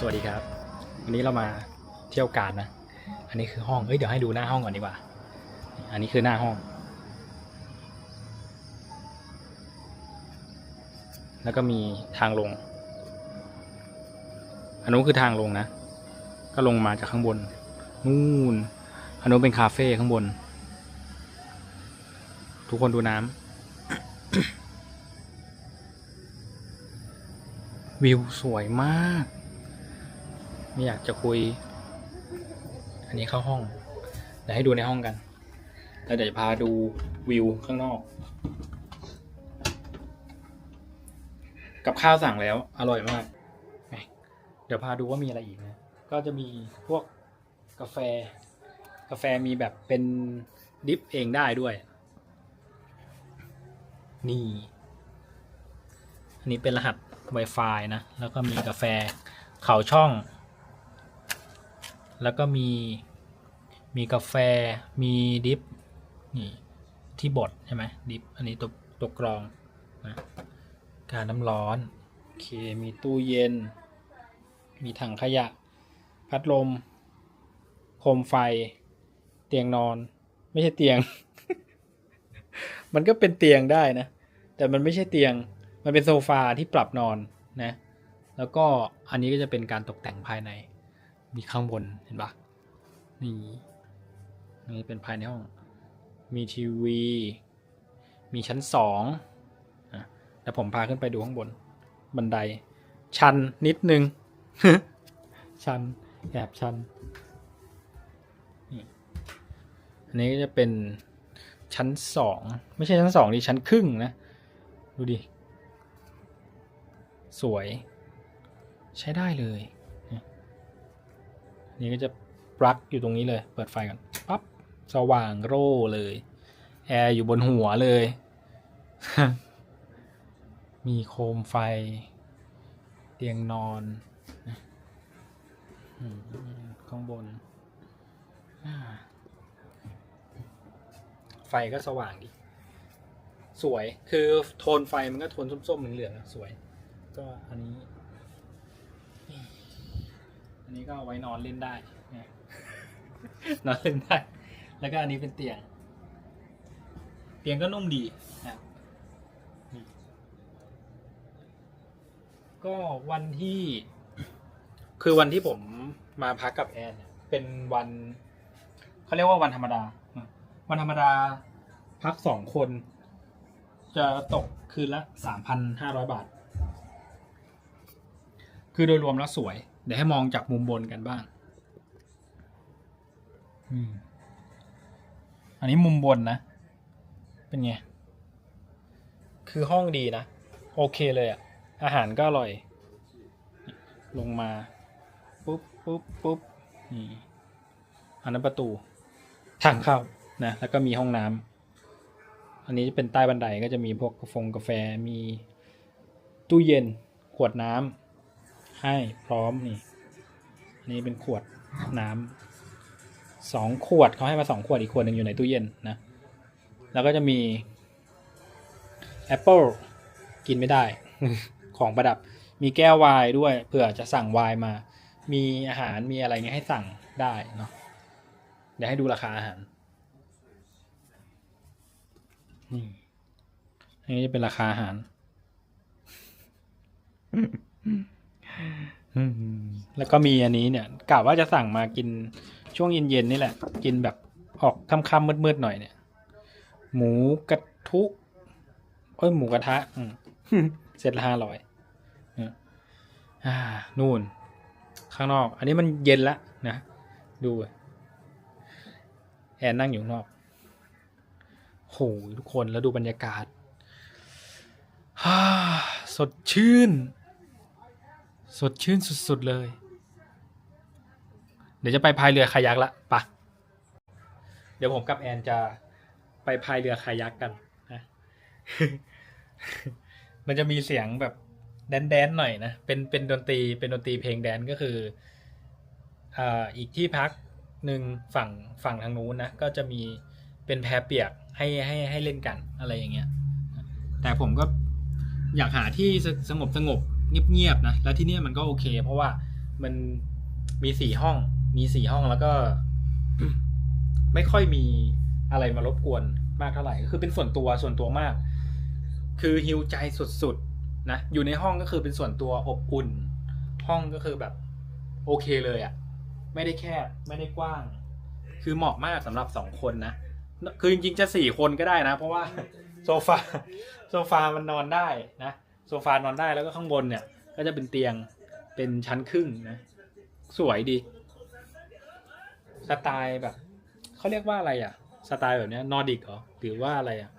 สวัสดีครับ วันนี้เรามาเที่ยวการนะ อันนี้คือห้อง เอ้ย เดี๋ยวให้ดูหน้าห้องก่อนดีกว่า อันนี้คือหน้าห้อง แล้วก็มีทางลง อันนู้นคือทางลงนะ ก็ลงมาจากข้างบน นู่น อันนู้นเป็นคาเฟ่ข้างบน ทุกคนดูน้ำ วิวสวยมาก ไม่อยากจะคุย อันนี้เข้าห้อง เดี๋ยวให้ดูในห้องกัน แล้วเดี๋ยวจะพาดูวิวข้างนอก กับข้าวสั่งแล้ว อร่อยมาก เดี๋ยวพาดูว่ามีอะไรอีกนะ ก็จะมีพวกกาแฟ กาแฟมีแบบเป็นดิฟเองได้ด้วย นี่ อันนี้เป็นรหัส Wi-Fi นะ แล้วก็มีกาแฟเขาช่อง แล้วก็มีมีกาแฟมีดิฟนี่ที่บดใช่ไหมดิฟอันนี้ตัวตัวกรองนะการน้ำร้อนโอเคมีตู้เย็น มีถังขยะ พัดลมโคมไฟ เตียงนอน ไม่ใช่เตียง มันก็เป็นเตียงได้นะ แต่มันไม่ใช่เตียงมันเป็นโซฟาที่ปรับนอนนะ แล้วก็อันนี้ก็จะเป็นการตกแต่งภายใน มีข้างบนเห็นปะนี่นี่เป็นภายในห้อง มีทีวี มีชั้นสองอะแต่ผมพาขึ้นไปดูข้างบน บันได ชันนิดนึง ชันแอบชันนี่อันนี้ก็จะเป็นชั้นสองไม่ใช่ชั้นสองดิชั้นครึ่งนะ ดูดิ สวย ใช้ได้เลย นี่ก็จะปลั๊กอยู่ตรงนี้เลย เปิดไฟก่อนปั๊บสว่างโร่เลย แอร์อยู่บนหัวเลย มีโคมไฟ เตียงนอนข้างบน ไฟก็สว่างดีสวย คือโทนไฟมันก็โทนส้มๆเหลืองๆอะสวย ก็อันนี้ อันนี้ก็ไว้นอนเล่นได้นอนเล่นได้ แล้วก็อันนี้เป็นเตียง เตียงก็นุ่มดีนะก็วันที่ คือวันที่ผมมาพักกับแอนเป็นวันเขาเรียกว่าวันธรรมดา วันธรรมดาพักสองคน จะตกคืนละสามพันห้าร้อยบาท คือโดยรวมแล้วสวย เดี๋ยวให้มองจากมุมบนกันบ้าง อืม อันนี้มุมบนนะ เป็นไง คือห้องดีนะ โอเคเลยอะอาหารก็อร่อย ลงมา ปุ๊บปุ๊บปุ๊บนี่อันนั้นประตู ทางเข้านะ แล้วก็มีห้องน้ำอันนี้จะเป็นใต้บันไดก็จะมีพวกกาแฟกาแฟมีตู้เย็น ขวดน้ำ ให้พร้อมนี่อันนี้เป็นขวดน้ำสองขวดเขาให้มาสองขวดอีกขวดหนึ่งอยู่ในตู้เย็นนะ แล้วก็จะมีแอปเปิลกินไม่ได้ ของประดับ มีแก้วไวน์ด้วยเผื่อจะสั่งไวน์มา มีอาหารมีอะไรเงี้ยให้สั่งได้เนาะเดี๋ยวให้ดูราคาอาหารนี่อันนี้จะเป็นราคาอาหาร แล้วก็มีอันนี้เนี่ยกะว่าจะสั่งมากินช่วงเย็นๆนี่แหละ กินแบบออกค่ำๆมืดๆหน่อยเนี่ย หมูกระทุเอ้ยหมูกระทะอืมเสร็จละห้าร้อยอ่านู่น ข้างนอก อันนี้มันเย็นละนะ ดู แอนนั่งอยู่ข้างนอกโหทุกคนแล้วดูบรรยากาศฮ่าสดชื่น สดชื่นสุดๆเลย เดี๋ยวจะไปพายเรือคายักละปะเดี๋ยวผมกับแอนจะไปพายเรือคายักกันนะมันจะมีเสียงแบบแดนๆหน่อยนะ เป็นเป็นดนตรีเป็นดนตรีเพลงแดนก็คืออ่าอีกที่พักหนึ่งฝั่งฝั่งทางนู้นนะ ก็จะมีเป็นแพเปียกให้ให้ให้เล่นกันอะไรอย่างเงี้ย แต่ผมก็อยากหาที่สงบสงบ เงียบๆนะ แล้วที่เนี่ยมันก็โอเค เพราะว่ามันมีสี่ห้อง มีสี่ห้องแล้วก็ ไม่ค่อยมีอะไรมารบกวนมากเท่าไหร่ คือเป็นส่วนตัวส่วนตัวมาก คือฮิวใจสุดๆนะ อยู่ในห้องก็คือเป็นส่วนตัวอบอุ่น ห้องก็คือแบบ โอเคเลยอะ่ะ ไม่ได้แคบไม่ได้กว้าง คือเหมาะมากสำหรับสองคนนะ คือจริงๆจะสี่คนก็ได้นะ เพราะว่าโซฟาโซฟามันนอนได้นะ โซฟานอนได้แล้วก็ข้างบนเนี่ย ก็จะเป็นเตียงเป็นชั้นครึ่งนะ สวยดี สไตล์แบบเขาเรียกว่าอะไรอะ สไตล์แบบเนี้นอร์ดิกเหรอหรือว่าอะไรอะ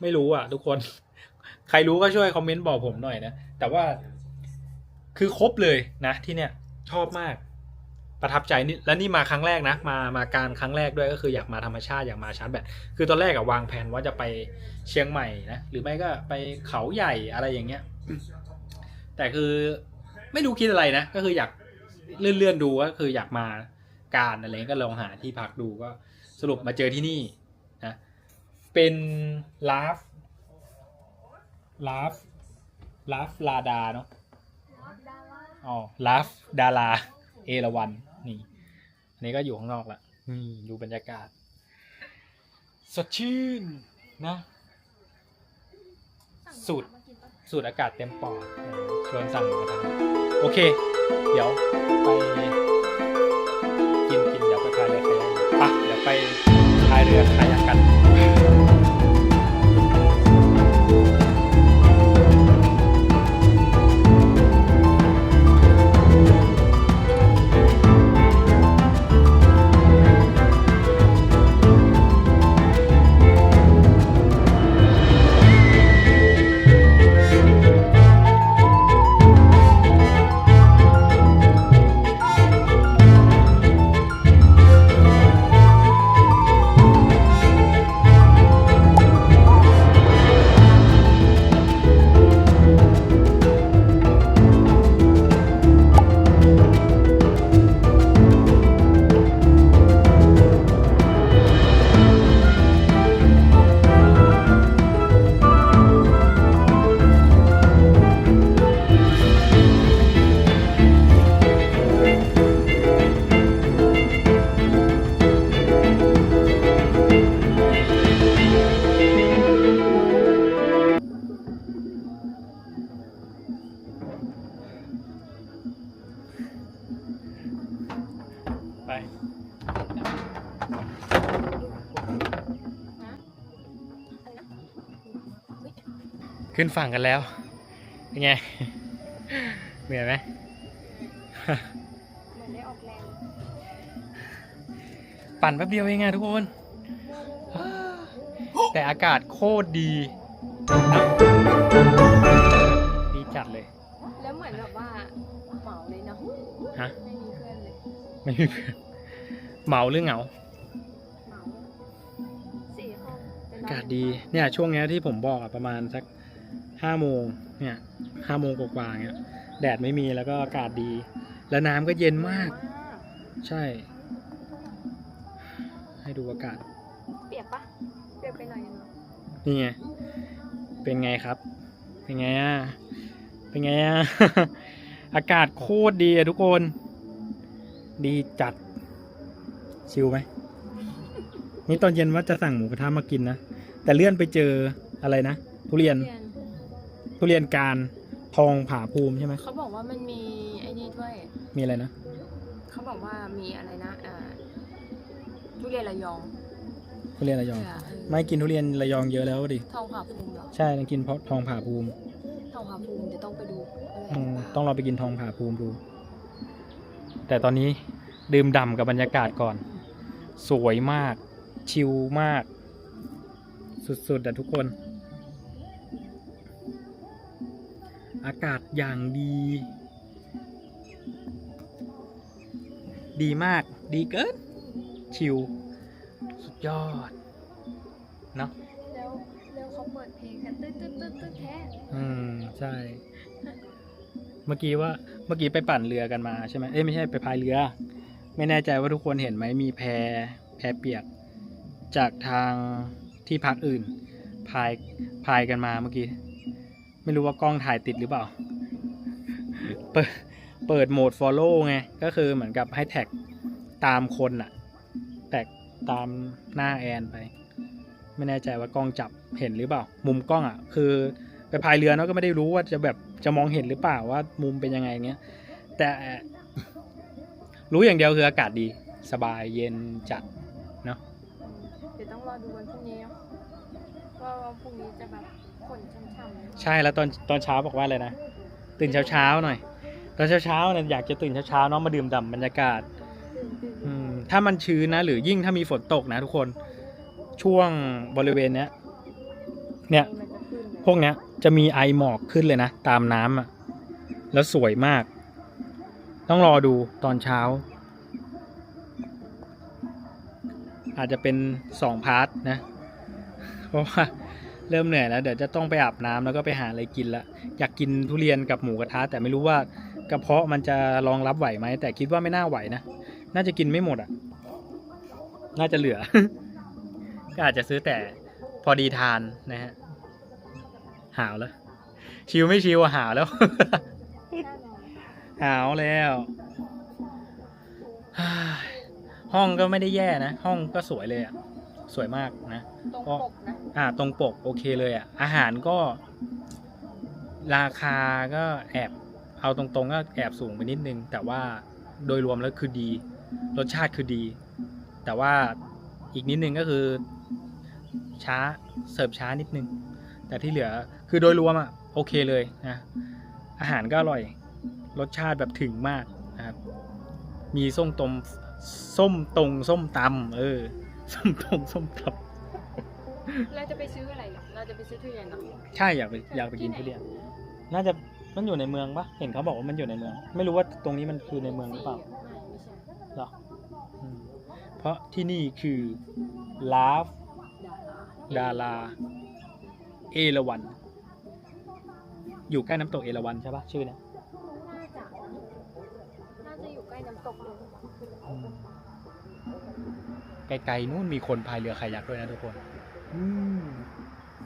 ไม่รู้อะ ทุกคน ใครรู้ก็ช่วยคอมเมนต์บอกผมหน่อยนะ แต่ว่าคือครบเลยนะ ที่เนี่ยชอบมากประทับใจนี่และนี่มาครั้งแรกนะ มามาการครั้งแรกด้วยก็คืออยากมาธรรมชาติอยากมาชาร์จแบตคือตอนแรกอะวางแผนว่าจะไปเชียงใหม่นะหรือไม่ก็ไปเขาใหญ่อะไรอย่างเงี้ย แต่คือไม่รู้คิดอะไรนะ ก็คืออยากเลื่อนๆดูก็คืออยากมาการอะไรก็ลองหาที่พักดูก็สรุปมาเจอที่นี่นะเป็นลาฟลาฟลาฟลาดาเนาะอ๋อลาฟดาราเอราวันนี่อันนี้ก็อยู่ข้างนอกละนี่ดูบรรยากาศ สดชื่นนะสูตร สูดอากาศเต็มปอดชวนสั่งหมูกระทะโอเค เดี๋ยวไปกินกินเดี๋ยวไปพายเรือคายักปะเดี๋ยวไปพายเรือคายักกัน ขึ้นฝั่งกันแล้ว เป็นไง เหนื่อยไหมเหมือนได้ออกแรง ปั่นแป๊บเดียวเองไงทุกคน แต่อากาศโคตรดี ดีจัดเลย แล้วเหมือนแบบว่าเหมาเลยเนาะฮะ ไม่มีเพื่อนเลย ไม่มีเพื่อน เหมาหรือเหงาเหมาสี่ห้องแต่นอาอนกาศดีเนี่ยช่วงเนี้ยที่ผมบอกอะประมาณสักห้าโมงเนี่ยห้าโมงกว่าๆเงี้ยแดดไม่มีแล้วก็อากาศดี แล้วน้ำก็เย็นมาก ใช่ ให้ดูอากาศ เปียกปะเปียกไปหน่อยนึงนี่ไงเป็นไงครับ เป็นไงอะเป็นไงอะ อากาศโคตรดีอะทุกคน ดีจัด ชิลไหมนี่ตอนเย็นว่าจะสั่งหมูกระทะมากินนะ แต่เลื่อนไปเจออะไรนะทุเรียนเรียน ทุเรียนการทองผาภูมิใช่ไหมเขาบอกว่ามันมีไอ้นี่ด้วย มีอะไรนะเขาบอกว่ามีอะไรนะอ่าทุเรียนระยองทุเรียนระยองเออเออไม่กินทุเรียนระยองเยอะแล้วดิทองผาภูมิเหรอใช่ต้องกินเพราะทองผาภูมิทองผาภูมิเดี๋ยวต้องไปดูว่าอืมหรือเปล่าต้องเราไปกินทองผาภูมิดู แต่ตอนนี้ดื่มด่ำกับบรรยากาศก่อน สวยมาก ชิลมาก สุดๆอะทุกคน อากาศอย่างดี ดีมาก ดีเกิน ชิล สุดยอด เนาะแล้วแล้วเขาเปิดเพลงกันตึ๊ดตึ๊ดตึ๊ดตึ๊ดแท้ อืม ใช่ เมื่อกี้ว่า เมื่อกี้ไปปั่นเรือกันมาใช่ไหมเอ้ยไม่ใช่ไปพายเรือ ไม่แน่ใจว่าทุกคนเห็นไหมมีแพแพเปียก จากทางที่พักอื่น พายพายกันมาเมื่อกี้ ไม่รู้ว่ากล้องถ่ายติดหรือเปล่า เปิดเปิดโหมด follow ไง ก็คือเหมือนกับให้แท็กตามคนอะแท็กตามหน้าแอนไป ไม่แน่ใจว่ากล้องจับเห็นหรือเปล่า มุมกล้องอะคือไปพายเรือเนาะก็ไม่ได้รู้ว่าจะแบบจะมองเห็นหรือเปล่าว่ามุมเป็นยังไงเงี้ย แต่ รู้อย่างเดียวคืออากาศดีสบายเย็นจัดเนาะเดี๋ยวต้องรอดูวันพรุ่งนี้เนาะว่าวันพรุ่งนี้จะแบบฝนช่ำๆเลยใช่แล้วตอนตอนเช้าบอกว่าอะไรนะตื่นเช้าเช้าๆหน่อยตอนเช้าเช้าๆเนี่ยอยากจะตื่นเช้าเช้าๆเนาะมาดื่มด่ำบรรยากาศ ตื่นตื่นอืมถ้ามันชื้นนะ หรือยิ่งถ้ามีฝนตกนะทุกคนช่วงบริเวณเนี้ย เนี่ยมันจะขึ้นเลยพวกเนี้ยจะมีไอหมอกขึ้นเลยนะ ตามน้ำอะแล้วสวยมาก ต้องรอดูตอนเช้า อาจจะเป็นสองพาร์ทนะ เพราะว่าเริ่มเหนื่อยแล้ว เดี๋ยวจะต้องไปอาบน้ำแล้วก็ไปหาอะไรกินละ อยากกินทุเรียนกับหมูกระทะแต่ไม่รู้ว่ากระเพาะมันจะรองรับไหวไหม แต่คิดว่าไม่น่าไหวนะ น่าจะกินไม่หมดอะ น่าจะเหลือ ก็อาจจะซื้อแต่พอดีทานนะฮะ หาวแล้ว ชิวไม่ชิวหาวแล้ว หาวแล้วฮ่าห้องก็ไม่ได้แย่นะ ห้องก็สวยเลยอะสวยมากนะตรงก็ปกนะอ่า ตรงปกโอเคเลยอะอาหารก็ ราคาก็แอบ เอาตรงๆก็แอบสูงไปนิดนึง แต่ว่าโดยรวมแล้วคือดี รสชาติคือดี แต่ว่าอีกนิดนึงก็คือ ช้าเสิร์ฟช้านิดนึง แต่ที่เหลือคือโดยรวมอะโอเคเลยนะอาหารก็อร่อย รสชาติแบบถึงมากนะครับ มีส้มตมส้มตรงส้มตำเออ ส้มตรงส้มตเราจะไปซื้ออะไรเหรอเราจะไปซื้อทุเรียนเหรอำใช่อยากไปอยากไปกินทุเรียนน่าจะมันอยู่ในเมืองปะเห็นเขาบอกว่ามันอยู่ในเมือง ไม่รู้ว่าตรงนี้มันคือในเมืองหรือเปล่า ไม่ไม่ใช่หรออืมเพราะที่นี่คือลาฟดาราดาราเอราวัน อยู่ใกล้น้ำตกเอราวันใช่ปะชื่อเนี่ย น่าจะน่าจะอยู่ใกล้น้ำตกเลย อืม ไกลๆนู่นมีคนพายเรือคายักด้วยนะทุกคน อืม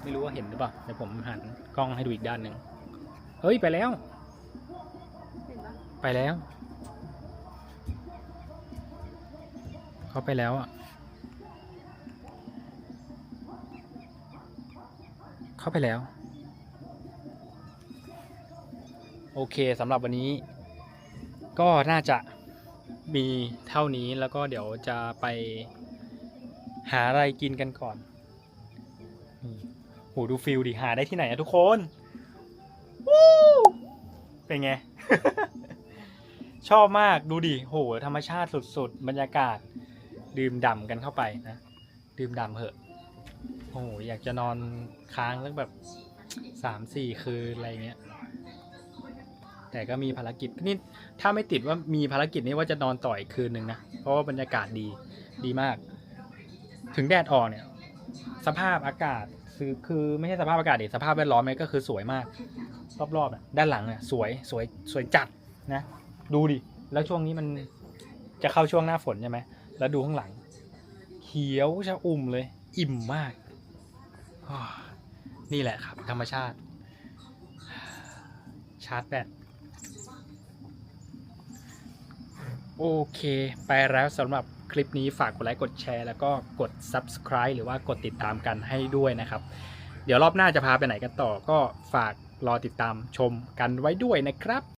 ไม่รู้ว่าเห็นหรือเปล่าเดี๋ยวผมหันกล้องให้ดูอีกด้านหนึ่งเฮ้ยไปแล้วเห็นปะไปแล้วเขาไปแล้วอะเข้าไปแล้ว โอเคสำหรับวันนี้ ก็น่าจะ มีเท่านี้แล้วก็เดี๋ยวจะไปหาอะไรกินกันก่อนโหดูฟิลดิหาได้ที่ไหนอะทุกคนวู้เป็นไง ชอบมากดูดิโหธรรมชาติสุดๆ บรรยากาศ ดื่มด่ำกันเข้าไปนะ ดื่มด่ำเหอะโอ้โหอยากจะนอนค้างสักแบบสามสี่คืนอะไรเงี้ย แต่ก็มีภารกิจนี่ถ้าไม่ติดว่ามีภารกิจนี้ว่าจะนอนต่ออีกคืนหนึ่งนะ เพราะว่าบรรยากาศดีดีมาก ถึงแดดออกเนี่ย สภาพอากาศคือคือไม่ใช่สภาพอากาศดิสภาพแวดล้อมเนี่ยก็คือสวยมาก รอบๆอะด้านหลังเนี่ยสวยสวยสวยจัดนะ ดูดิ แล้วช่วงนี้มันจะเข้าช่วงหน้าฝนใช่ไหมแล้วดูข้างหลัง เขียวชะอุ่มเลย อิ่มมาก นี่แหละครับ ธรรมชาติ ชาร์จแบต โอเค ไปแล้วสำหรับคลิปนี้ฝากกดไลค์กดแชร์แล้วก็กด subscribe หรือว่ากดติดตามกันให้ด้วยนะครับ เดี๋ยวรอบหน้าจะพาไปไหนกันต่อก็ฝากรอติดตามชมกันไว้ด้วยนะครับ